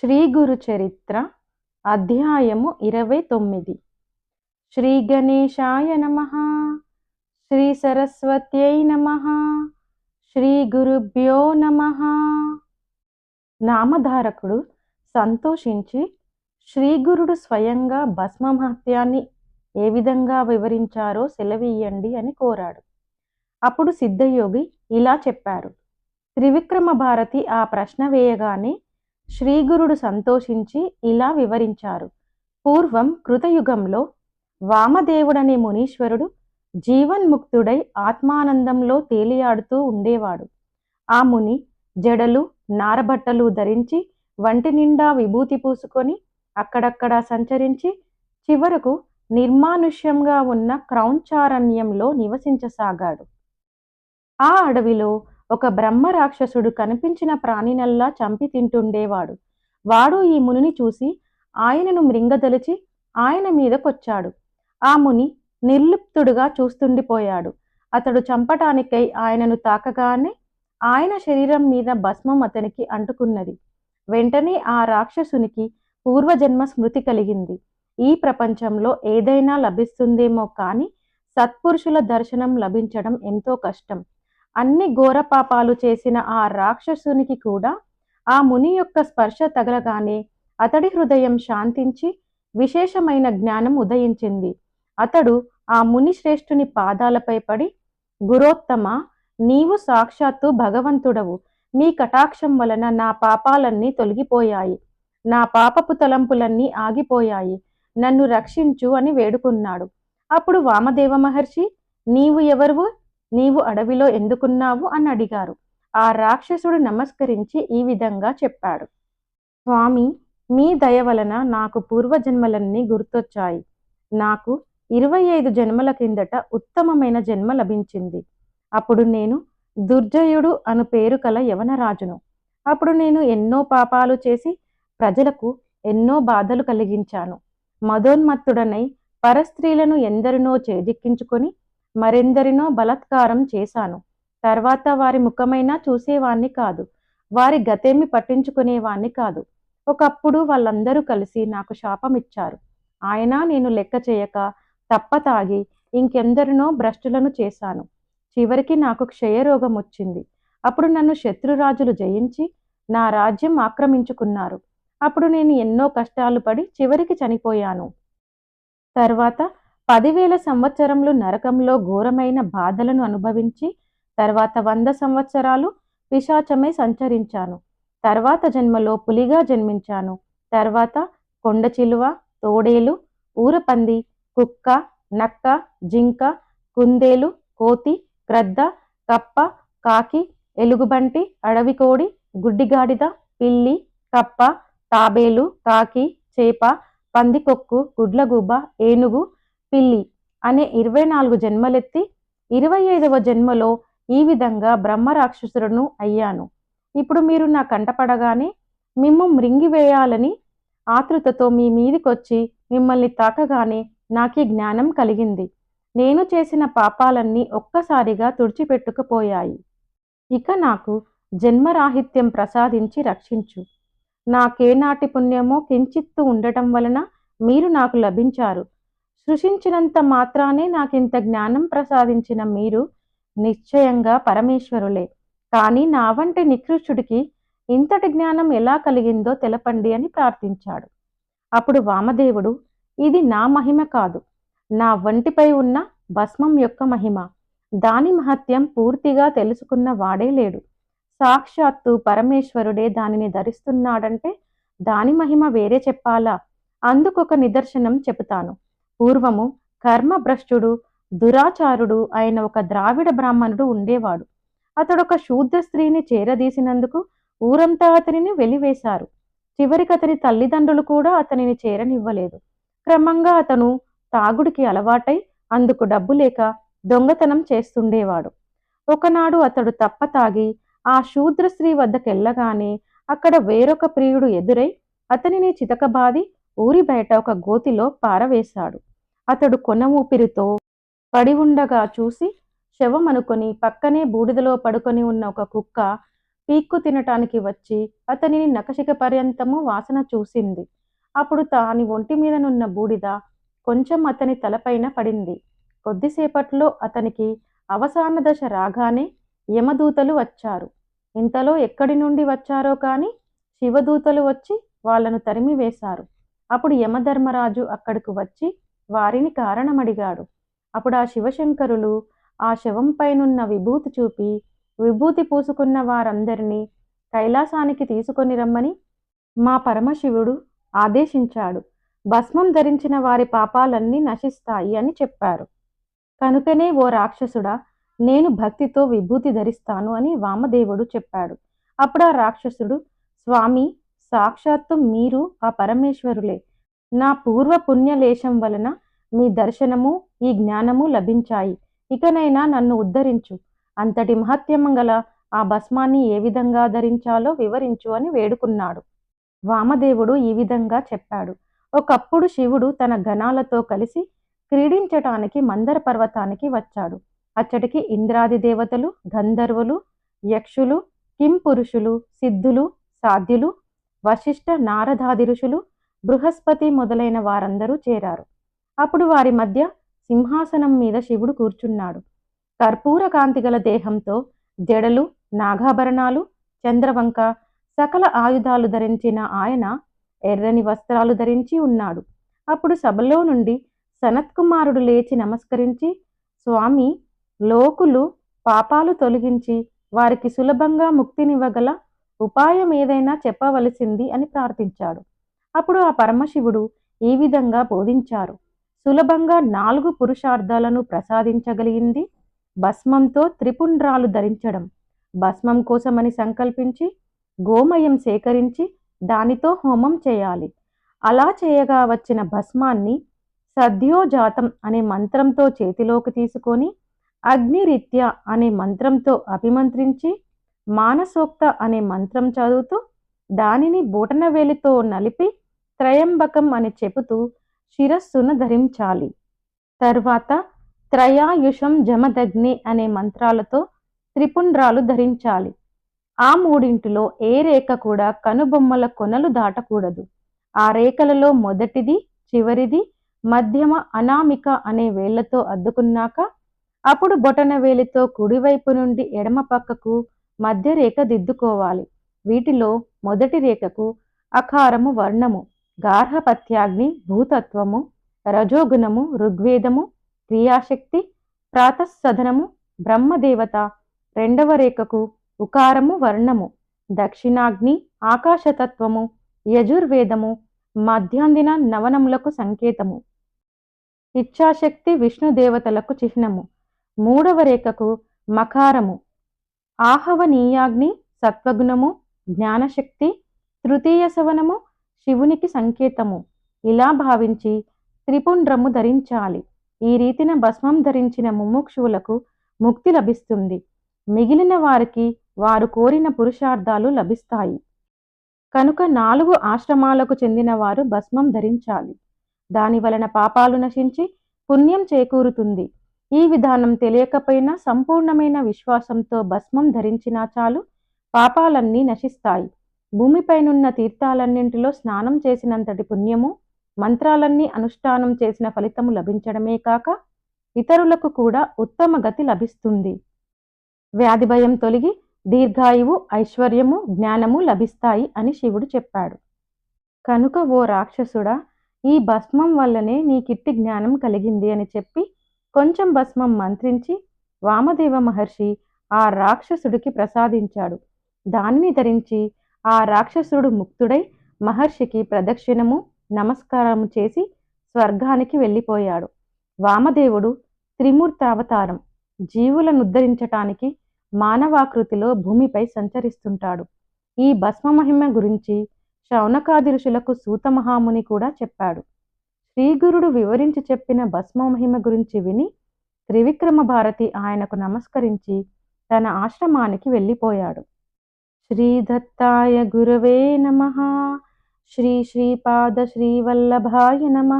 శ్రీ గురు చరిత్ర అధ్యాయము ఇరవై తొమ్మిది. శ్రీ గణేశాయ నమ. శ్రీ సరస్వత్యై నమ. శ్రీ గురుభ్యో నమ. నామధారకుడు సంతోషించి శ్రీగురుడు స్వయంగా భస్మమహత్యాన్ని ఏ విధంగా వివరించారో సెలవీయండి అని కోరాడు. అప్పుడు సిద్ధయోగి ఇలా చెప్పారు. త్రివిక్రమ భారతి ఆ ప్రశ్న వేయగానే శ్రీగురుడు సంతోషించి ఇలా వివరించారు. పూర్వం కృతయుగంలో వామదేవుడనే మునీశ్వరుడు జీవన్ముక్తుడై ఆత్మానందంలో తేలియాడుతూ ఉండేవాడు. ఆ ముని జడలు నారబట్టలు ధరించి వంటి నిండా విభూతి పూసుకొని అక్కడక్కడ సంచరించి చివరకు నిర్మానుష్యంగా ఉన్న క్రౌంచారణ్యంలో నివసించసాగాడు. ఆ అడవిలో ఒక బ్రహ్మ రాక్షసుడు కనిపించిన ప్రాణినల్లా చంపి తింటుండేవాడు. వాడు ఈ మునిని చూసి ఆయనను మృంగదలిచి ఆయన మీదకొచ్చాడు ఆ ముని నిర్లిప్తుడుగా చూస్తుండిపోయాడు. అతడు చంపటానికై ఆయనను తాకగానే ఆయన శరీరం మీద భస్మం అతనికి అంటుకున్నది. వెంటనే ఆ రాక్షసునికి పూర్వజన్మ స్మృతి కలిగింది. ఈ ప్రపంచంలో ఏదైనా లభిస్తుందేమో కానీ సత్పురుషుల దర్శనం లభించడం ఎంతో కష్టం. అన్ని ఘోర పాపాలు చేసిన ఆ రాక్షసునికి కూడా ఆ ముని యొక్క స్పర్శ తగలగానే అతడి హృదయం శాంతించి విశేషమైన జ్ఞానం ఉదయించింది. అతడు ఆ ముని శ్రేష్ఠుని పాదాలపై పడి గురోత్తమ నీవు సాక్షాత్తు భగవంతుడవు. మీ కటాక్షం వలన నా పాపాలన్నీ తొలగిపోయాయి. నా పాపపు తలంపులన్నీ ఆగిపోయాయి. నన్ను రక్షించు అని వేడుకున్నాడు. అప్పుడు వామదేవ మహర్షి నీవు ఎవరువు? నీవు అడవిలో ఎందుకున్నావు అని అడిగారు. ఆ రాక్షసుడు నమస్కరించి ఈ విధంగా చెప్పాడు. స్వామి మీ దయ వలన నాకు పూర్వజన్మలన్నీ గుర్తొచ్చాయి. నాకు ఇరవై ఐదు జన్మల కిందట ఉత్తమమైన జన్మ లభించింది. అప్పుడు నేను దుర్జయుడు అను పేరు కల యవనరాజును. అప్పుడు నేను ఎన్నో పాపాలు చేసి ప్రజలకు ఎన్నో బాధలు కలిగించాను. మదోన్మత్తుడనై పరస్త్రీలను ఎందరినో చేజిక్కించుకొని మరెందరినో బలత్కారం చేశాను. తర్వాత వారి ముఖమైనా చూసేవాణ్ణి కాదు. వారి గతేమి పట్టించుకునేవాణ్ణి కాదు. ఒకప్పుడు వాళ్ళందరూ కలిసి నాకు శాపమిచ్చారు. ఆయన నేను లెక్క చేయక తప్ప తాగి ఇంకెందరినో భ్రష్టులను చేశాను. చివరికి నాకు క్షయరోగం వచ్చింది. అప్పుడు నన్ను శత్రురాజులు జయించి నా రాజ్యం ఆక్రమించుకున్నారు. అప్పుడు నేను ఎన్నో కష్టాలు పడి చివరికి చనిపోయాను. తర్వాత పదివేల సంవత్సరములు నరకంలో ఘోరమైన బాధలను అనుభవించి తర్వాత వంద సంవత్సరాలు పిశాచమై సంచరించాను. తర్వాత జన్మలో పులిగా జన్మించాను. తర్వాత కొండ చిలువ తోడేలు ఊరపంది కుక్క నక్క జింక కుందేలు కోతి క్రద్ద కప్ప కాకి ఎలుగుబంటి అడవికోడి గుడ్డిగాడిద పిల్లి కప్ప తాబేలు కాకి చేప పందికొక్కు గుడ్లగూబ ఏనుగు పిల్లి అనే ఇరవై నాలుగు జన్మలెత్తి ఇరవై ఐదవ జన్మలో ఈ విధంగా బ్రహ్మరాక్షసును అయ్యాను. ఇప్పుడు మీరు నా కంటపడగానే మిమ్ము మృంగివేయాలని ఆతృతతో మీ మీదికొచ్చి మిమ్మల్ని తాకగానే నాకీ జ్ఞానం కలిగింది. నేను చేసిన పాపాలన్నీ ఒక్కసారిగా తుడిచిపెట్టుకుపోయాయి. ఇక నాకు జన్మరాహిత్యం ప్రసాదించి రక్షించు. నాకేనాటి పుణ్యమో కించిత్తు ఉండటం వలన మీరు నాకు లభించారు. సృషించినంత మాత్రానే నాకింత జ్ఞానం ప్రసాదించిన మీరు నిశ్చయంగా పరమేశ్వరులే. కానీ నా వంటి నికృష్టుడికి ఇంతటి జ్ఞానం ఎలా కలిగిందో తెలపండి అని ప్రార్థించాడు. అప్పుడు వామదేవుడు ఇది నా మహిమ కాదు. నా వంటిపై ఉన్న భస్మం యొక్క మహిమ దాని మహత్యం పూర్తిగా తెలుసుకున్న వాడే లేడు. సాక్షాత్తు పరమేశ్వరుడే దానిని ధరిస్తున్నాడంటే దాని మహిమ వేరే చెప్పాలా? అందుకొక నిదర్శనం చెబుతాను. పూర్వము కర్మభ్రష్టుడు దురాచారుడు అయిన ఒక ద్రావిడ బ్రాహ్మణుడు ఉండేవాడు. అతడు ఒక శూద్ర స్త్రీని చేరదీసినందుకు ఊరంతా అతనిని వెలివేశారు. చివరికి అతని తల్లిదండ్రులు కూడా అతనిని చేరనివ్వలేదు. క్రమంగా అతను తాగుడికి అలవాటై అందుకు డబ్బు లేక దొంగతనం చేస్తుండేవాడు. ఒకనాడు అతడు తప్ప తాగి ఆ శూద్ర స్త్రీ వద్దకెళ్ళగానే అక్కడ వేరొక ప్రియుడు ఎదురై అతనిని చితకబాది ఊరి బయట ఒక గోతిలో పారవేశాడు. అతడు కొన ఊపిరితో పడి ఉండగా చూసి శవం అనుకొని పక్కనే బూడిదలో పడుకొని ఉన్న ఒక కుక్క పీక్కు తినటానికి వచ్చి అతనిని నకశిక పర్యంతము వాసన చూసింది. అప్పుడు తాని ఒంటి మీదనున్న బూడిద కొంచెం అతని తలపైన పడింది. కొద్దిసేపట్లో అతనికి అవసాన దశ రాగానే యమదూతలు వచ్చారు. ఇంతలో ఎక్కడి నుండి వచ్చారో కాని శివదూతలు వచ్చి వాళ్ళను తరిమివేశారు. అప్పుడు యమధర్మరాజు అక్కడకు వచ్చి వారిని కారణమడిగాడు. అప్పుడు ఆ శివశంకరులు ఆ శవంపైనున్న విభూతి చూపి విభూతి పూసుకున్న వారందరినీ కైలాసానికి తీసుకొని రమ్మని మా పరమశివుడు ఆదేశించాడు. భస్మం ధరించిన వారి పాపాలన్నీ నశిస్తాయి అని చెప్పారు. కనుకనే ఓ రాక్షసుడా నేను భక్తితో విభూతి ధరిస్తాను అని వామదేవుడు చెప్పాడు. అప్పుడు ఆ రాక్షసుడు స్వామి సాక్షాత్తు మీరు ఆ పరమేశ్వరులే. నా పూర్వ పుణ్యలేశం వలన మీ దర్శనము ఈ జ్ఞానము లభించాయి. ఇకనైనా నన్ను ఉద్ధరించు. అంతటి మహత్యము గల ఆ భస్మాన్ని ఏ విధంగా ధరించాలో వివరించు అని వేడుకున్నాడు. వామదేవుడు ఈ విధంగా చెప్పాడు. ఒకప్పుడు శివుడు తన గణాలతో కలిసి క్రీడించటానికి మందర పర్వతానికి వచ్చాడు. అచ్చటికి ఇంద్రాది దేవతలు గంధర్వులు యక్షులు కింపురుషులు సిద్ధులు సాధ్యులు వశిష్ఠ నారదాది ఋషులు బృహస్పతి మొదలైన వారందరూ చేరారు. అప్పుడు వారి మధ్య సింహాసనం మీద శివుడు కూర్చున్నాడు. కర్పూర కాంతిగల దేహంతో జడలు నాగాభరణాలు చంద్రవంక సకల ఆయుధాలు ధరించిన ఆయన ఎర్రని వస్త్రాలు ధరించి ఉన్నాడు. అప్పుడు సభలో నుండి సనత్కుమారుడు లేచి నమస్కరించి స్వామి లోకులు పాపాలు తొలగించి వారికి సులభంగా ముక్తినివ్వగల ఉపాయం ఏదైనా చెప్పవలసింది అని ప్రార్థించాడు. అప్పుడు ఆ పరమశివుడు ఈ విధంగా బోధించారు. సులభంగా నాలుగు పురుషార్థాలను ప్రసాదించగలిగింది. భస్మంతో త్రిపుండ్రాలు ధరించడం. భస్మం కోసమని సంకల్పించి గోమయం సేకరించి దానితో హోమం చేయాలి. అలా చేయగా వచ్చిన భస్మాన్ని సద్యోజాతం అనే మంత్రంతో చేతిలోకి తీసుకొని అగ్నిరీత్య అనే మంత్రంతో అభిమంత్రించి మానసోక్త అనే మంత్రం చదువుతూ దానిని బూటనవేలితో నలిపి త్రయంబకం అని చెబుతూ శిరస్సును ధరించాలి. తర్వాత త్రయాయుషం జమదగ్ని అనే మంత్రాలతో త్రిపుండ్రాలు ధరించాలి. ఆ మూడింటిలో ఏ రేఖ కూడా కనుబొమ్మల కొనలు దాటకూడదు. ఆ రేఖలలో మొదటిది చివరిది మధ్యమ అనామిక అనే వేళ్ళతో అద్దుకున్నాక అప్పుడు బొటన వేలితో కుడివైపు నుండి ఎడమ పక్కకు మధ్య రేఖ దిద్దుకోవాలి. వీటిలో మొదటి రేఖకు అకారము వర్ణము. గార్హపత్యాగ్ని భూతత్వము రజోగుణము ఋగ్వేదము క్రియాశక్తి ప్రాతస్సదనము బ్రహ్మదేవత రెండవ రేఖకు ఉకారము వర్ణము దక్షిణాగ్ని ఆకాశతత్వము యజుర్వేదము మధ్యాందిన నవనములకు సంకేతము. ఇచ్ఛాశక్తి విష్ణుదేవతలకు చిహ్నము. మూడవ రేఖకు మకారము. ఆహవనీయాగ్ని సత్వగుణము జ్ఞానశక్తి తృతీయ సవనము శివునికి సంకేతము. ఇలా భావించి త్రిపుండ్రము ధరించాలి. ఈ రీతిన భస్మం ధరించిన ముముక్షువులకు ముక్తి లభిస్తుంది. మిగిలిన వారికి వారు కోరిన పురుషార్థాలు లభిస్తాయి. కనుక నాలుగు ఆశ్రమాలకు చెందిన వారు భస్మం ధరించాలి. దాని వలన పాపాలు నశించి పుణ్యం చేకూరుతుంది. ఈ విధానం తెలియకపోయినా సంపూర్ణమైన విశ్వాసంతో భస్మం ధరించినా చాలు పాపాలన్నీ నశిస్తాయి. భూమిపైనున్న తీర్థాలన్నింటిలో స్నానం చేసినంతటి పుణ్యము మంత్రాలన్నీ అనుష్ఠానం చేసిన ఫలితము లభించడమే కాక ఇతరులకు కూడా ఉత్తమ గతి లభిస్తుంది. వ్యాధి భయం తొలగి దీర్ఘాయువు ఐశ్వర్యము జ్ఞానము లభిస్తాయి అని శివుడు చెప్పాడు. కనుక ఓ రాక్షసుడా ఈ భస్మం వల్లనే నీకిట్టి జ్ఞానం కలిగింది అని చెప్పి కొంచెం భస్మం మంత్రించి వామదేవ మహర్షి ఆ రాక్షసుడికి ప్రసాదించాడు. దానిని ధరించి ఆ రాక్షసుడు ముక్తుడై మహర్షికి ప్రదక్షిణము నమస్కారము చేసి స్వర్గానికి వెళ్ళిపోయాడు. వామదేవుడు త్రిమూర్తావతారం జీవులను ఉద్ధరించటానికి మానవాకృతిలో భూమిపై సంచరిస్తుంటాడు. ఈ భస్మ మహిమ గురించి శౌనకాది ఋషులకు సూత మహాముని కూడా చెప్పాడు. శ్రీగురుడు వివరించి చెప్పిన భస్మ మహిమ గురించి విని త్రివిక్రమ భారతి ఆయనకు నమస్కరించి తన ఆశ్రమానికి వెళ్ళిపోయాడు. శ్రీదత్తాయ గురవే నమ శ్రీ శ్రీపాద శ్రీవల్లభాయ నమ